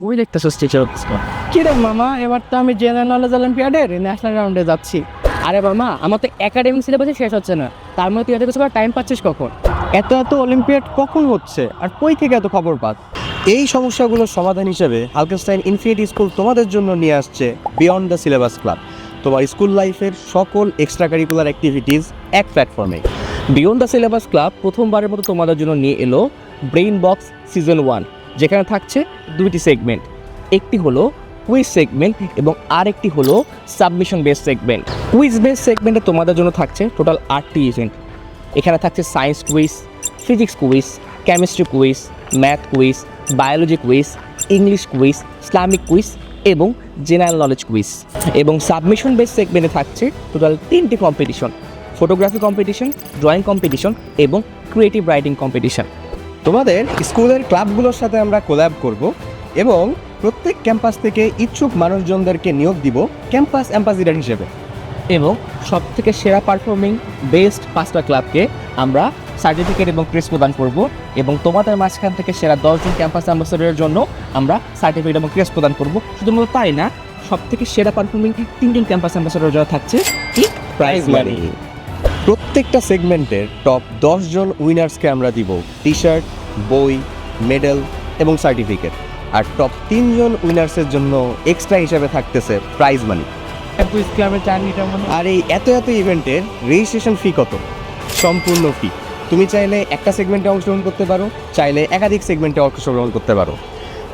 ওই দেখতেছো টিচার কি রে মামা এবার তো আমি জেনারেল নলেজ অলিম্পিয়াডের ন্যাশনাল রাউন্ডে যাচ্ছি। আরে মামা আমার তো একাডেমিক সিলেবাসে শেষ হচ্ছে না। তার মধ্যে তুই এত কিছু টাইম পাচ্ছিস কখন? এত এত অলিম্পিয়াড কখন হচ্ছে? আর কই থেকে এত খবর পাত এই সমস্যাগুলোর সমাধান হিসেবে হালকেস্টাইন ইনফিনিটি স্কুল তোমাদের জন্য নিয়ে আসছে বিয়ন্ড দ্য সিলেবাস ক্লাব তোমার স্কুল লাইফের সকল এক্সট্রা কারিকুলার অ্যাক্টিভিটিস এক প্ল্যাটফর্মে বিয়ন্ড দ্য সিলেবাস ক্লাব প্রথমবারের মতো তোমাদের জন্য নিয়ে এলো ব্রেইন বক্স সিজন ওয়ান যেখানে থাকছে দুইটি সেগমেন্ট একটি হলো কুইজ সেগমেন্ট এবং আরেকটি হলো submission base segment quiz base সেগমেন্টে তোমাদের জন্য থাকছে টোটাল আটটি ইভেন্ট এখানে থাকছে science quiz physics quiz chemistry quiz math quiz biology quiz English quiz Islamic quiz এবং জেনারেল নলেজ কুইজ এবং সাবমিশন বেস সেগমেন্টে থাকছে টোটাল তিনটি competition photography competition drawing competition এবং ক্রিয়েটিভ রাইটিং কম্পিটিশন তোমাদের স্কুলের ক্লাবগুলোর সাথে আমরা কোল্যাব করব এবং প্রত্যেক ক্যাম্পাস থেকে ইচ্ছুক মানুষজনদেরকে নিয়োগ দিব ক্যাম্পাস অ্যাম্বাসিডার হিসেবে। এবং সব থেকে সেরা পারফর্মিং বেস্ট পাঁচটা ক্লাবকে আমরা সার্টিফিকেট এবং প্রেস প্রদান করব এবং তোমাদের মাঝখান থেকে সেরা দশজন ক্যাম্পাস অ্যাম্বাসেডারের জন্য আমরা সার্টিফিকেট এবং প্রেস প্রদান করব। শুধুমাত্র তাই না সব থেকে সেরা পারফর্মিং তিনজন ক্যাম্পাস অ্যাম্বাসেডার যারা থাকছে কি প্রাইজ মানি প্রত্যেকটা সেগমেন্টের টপ জন উইনার্সকে আমরা দিব টি শার্ট বই মেডেল এবং সার্টিফিকেট আর টপ তিনজন উইনার্সের জন্য এক্সট্রা হিসাবে থাকতেছে প্রাইজ মানি মনে আর এই এত এত ইভেন্টের রেজিস্ট্রেশন ফি কত? সম্পূর্ণ ফি তুমি চাইলে একটা সেগমেন্টে অংশগ্রহণ করতে পারো চাইলে একাধিক সেগমেন্টে অংশগ্রহণ করতে পারো।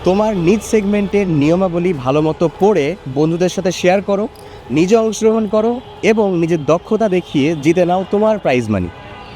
তোমার নিজ সেগমেন্টের নিয়মাবলী ভালো মতো পড়ে বন্ধুদের সাথে শেয়ার করো, নিজে অংশগ্রহণ করো এবং নিজের দক্ষতা দেখিয়ে জিতে নাও তোমার প্রাইজ মানি